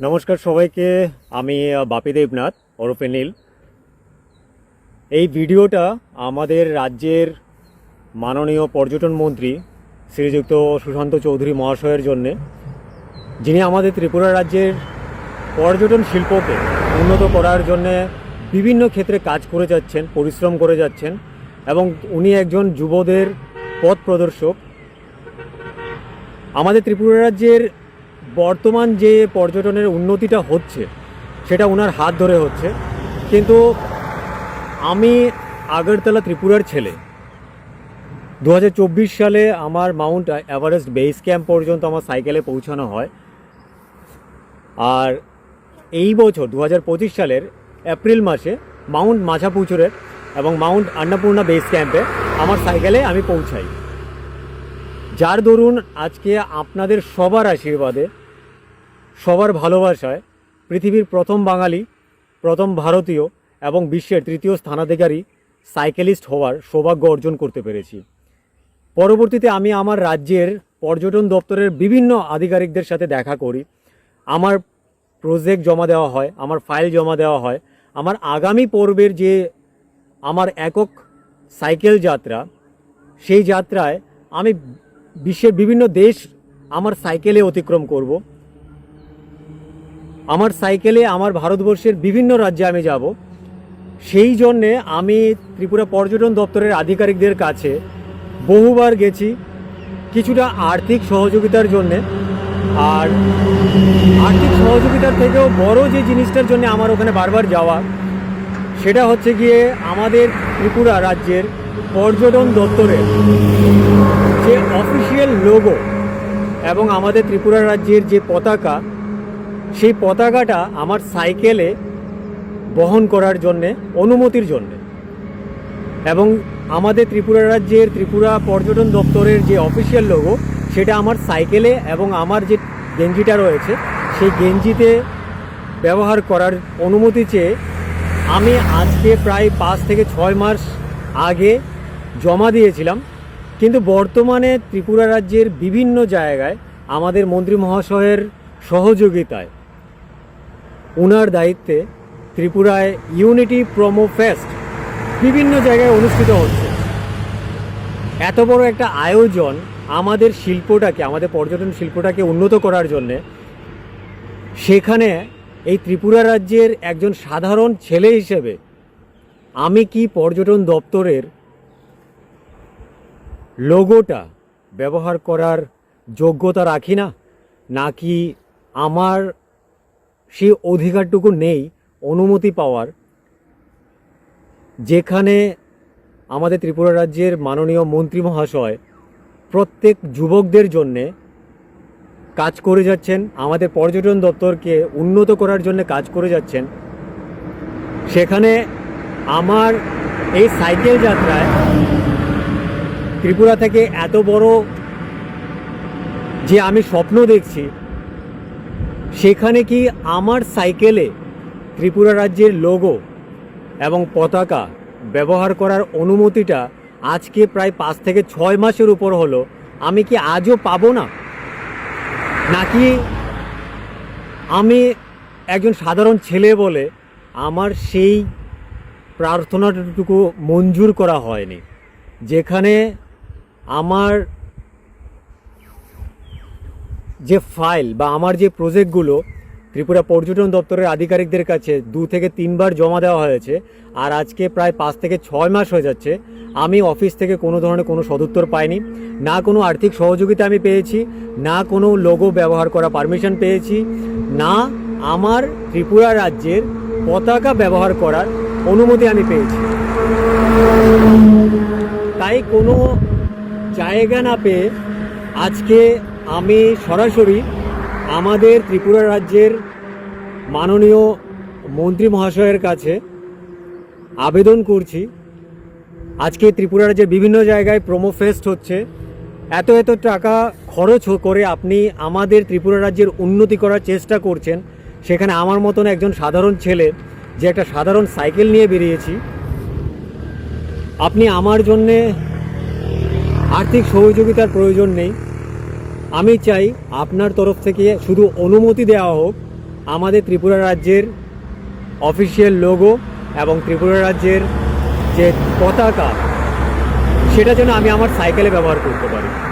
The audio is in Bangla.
নমস্কার সবাইকে, আমি বাপি দেবনাথ, ওরফে নীল। এই ভিডিওটা আমাদের রাজ্যের মাননীয় পর্যটন মন্ত্রী শ্রীযুক্ত সুশান্ত চৌধুরী মহাশয়ের জন্যে, যিনি আমাদের ত্রিপুরা রাজ্যের পর্যটন শিল্পকে উন্নত করার জন্যে বিভিন্ন ক্ষেত্রে কাজ করে যাচ্ছেন, পরিশ্রম করে যাচ্ছেন এবং উনি একজন যুবদের পথ প্রদর্শক। আমাদের ত্রিপুরা রাজ্যের বর্তমান যে পর্যটনের উন্নতিটা হচ্ছে, সেটা ওনার হাত ধরে হচ্ছে। কিন্তু আমি আগরতলা ত্রিপুরার ছেলে। দু হাজার চব্বিশ সালে আমার মাউন্ট এভারেস্ট বেস ক্যাম্প পর্যন্ত আমার সাইকেলে পৌঁছানো হয়। আর এই বছর, দু হাজার পঁচিশ সালের এপ্রিল মাসে মাউন্ট মাঝাপুচুরের এবং মাউন্ট অন্নপূর্ণা বেস ক্যাম্পে আমার সাইকেলে আমি পৌঁছাই। যার দরুন আজকে আপনাদের সবার আশীর্বাদে সবার ভালোবাসায় পৃথিবীর প্রথম বাঙালি, প্রথম ভারতীয় এবং বিশ্বের তৃতীয় স্থানাধিকারী সাইকেলিস্ট হওয়ার সৌভাগ্য অর্জন করতে পেরেছি। পরবর্তীতে আমি আমার রাজ্যের পর্যটন দপ্তরের বিভিন্ন আধিকারিকদের সাথে দেখা করি। আমার প্রজেক্ট জমা দেওয়া হয়, আমার ফাইল জমা দেওয়া হয়। আমার আগামী পর্বের যে আমার একক সাইকেল যাত্রা, সেই যাত্রায় আমি বিশ্বের বিভিন্ন দেশ আমার সাইকেলে অতিক্রম করব। আমার সাইকেলে আমার ভারতবর্ষের বিভিন্ন রাজ্যে আমি যাব। সেই জন্যে আমি ত্রিপুরা পর্যটন দপ্তরের আধিকারিকদের কাছে বহুবার গেছি কিছুটা আর্থিক সহযোগিতার জন্যে। আর আর্থিক সহযোগিতার থেকেও বড় যে জিনিসটার জন্য আমার ওখানে বারবার যাওয়া, সেটা হচ্ছে গিয়ে আমাদের ত্রিপুরা রাজ্যের পর্যটন দপ্তরের যে অফিসিয়াল লোগো এবং আমাদের ত্রিপুরা রাজ্যের যে পতাকা সেই পতাকাটা আমার সাইকেলে বহন করার জন্যে, অনুমতির জন্যে। এবং আমাদের ত্রিপুরা রাজ্যের ত্রিপুরা পর্যটন দপ্তরের যে অফিসিয়াল লোগো, সেটা আমার সাইকেলে এবং আমার যে গেঞ্জিটা রয়েছে, সেই গেঞ্জিতে ব্যবহার করার অনুমতি চেয়ে আমি আজকে প্রায় পাঁচ থেকে ছয় মাস আগে জমা দিয়েছিলাম। কিন্তু বর্তমানে ত্রিপুরা রাজ্যের বিভিন্ন জায়গায় আমাদের মন্ত্রী মহাশয়ের সহযোগিতায় উনার দায়িত্বে ত্রিপুরায় ইউনিটি প্রোমো ফেস্ট বিভিন্ন জায়গায় অনুষ্ঠিত হচ্ছে। এত বড় একটা আয়োজন আমাদের শিল্পটাকে, আমাদের পর্যটন শিল্পটাকে উন্নত করার জন্যে, সেখানে এই ত্রিপুরা রাজ্যের একজন সাধারণ ছেলে হিসেবে আমি কি পর্যটন দপ্তরের লোগোটা ব্যবহার করার যোগ্যতা রাখি না? নাকি আমার সেই অধিকারটুকু নেই, অনুমতি পাওয়ার। যেখানে আমাদের ত্রিপুরা রাজ্যের মাননীয় মন্ত্রী মহাশয় প্রত্যেক যুবকদের জন্যে কাজ করে যাচ্ছেন, আমাদের পর্যটন দপ্তরকে উন্নত করার জন্য কাজ করে যাচ্ছেন। সেখানে আমার এই সাইকেল যাত্রায় ত্রিপুরা থেকে এত বড় যে আমি স্বপ্ন দেখছি সেখানে কি আমার সাইকেলে ত্রিপুরা রাজ্যের লোগো এবং পতাকা ব্যবহার করার অনুমতিটা আজকে প্রায় পাঁচ থেকে ছয় মাসের উপর হলো, আমি কি আজও পাবো না? নাকি আমি একজন সাধারণ ছেলে বলে আমার সেই প্রার্থনাটুকু মঞ্জুর করা হয়নি, যেখানে আমার যে ফাইল বা আমার যে প্রজেক্টগুলো ত্রিপুরা পর্যটন দপ্তরের আধিকারিকদের কাছে দু থেকে তিনবার জমা দেওয়া হয়েছে আর আজকে প্রায় পাঁচ থেকে ছয় মাস হয়ে যাচ্ছে, আমি অফিস থেকে কোনো ধরনের কোনো সদুত্তর পাইনি, না কোনো আর্থিক সহযোগিতা আমি পেয়েছি, না কোনো লোগো ব্যবহার করা পারমিশন পেয়েছি, না আমার ত্রিপুরা রাজ্যের পতাকা ব্যবহার করার অনুমতি আমি পেয়েছি। তাই কোনো জায়গা না পেয়ে আজকে আমি সরাসরি আমাদের ত্রিপুরা রাজ্যের মাননীয় মন্ত্রী মহাশয়ের কাছে আবেদন করছি। আজকে ত্রিপুরা রাজ্যের বিভিন্ন জায়গায় প্রোমো ফেস্ট হচ্ছে। এত এত টাকা খরচ করে আপনি আমাদের ত্রিপুরা রাজ্যের উন্নতি করার চেষ্টা করছেন। সেখানে আমার মতন একজন সাধারণ ছেলে, যে একটা সাধারণ সাইকেল নিয়ে বেরিয়েছি। আপনি আমার জন্যে আর্থিক সহযোগিতার প্রয়োজন নেই। আমি চাই আপনার তরফ থেকে শুধু অনুমতি দেওয়া হোক আমাদের ত্রিপুরা রাজ্যের অফিসিয়াল লোগো এবং ত্রিপুরা রাজ্যের যে পতাকা, সেটা যেন আমি আমার সাইকেলে ব্যবহার করতে পারি।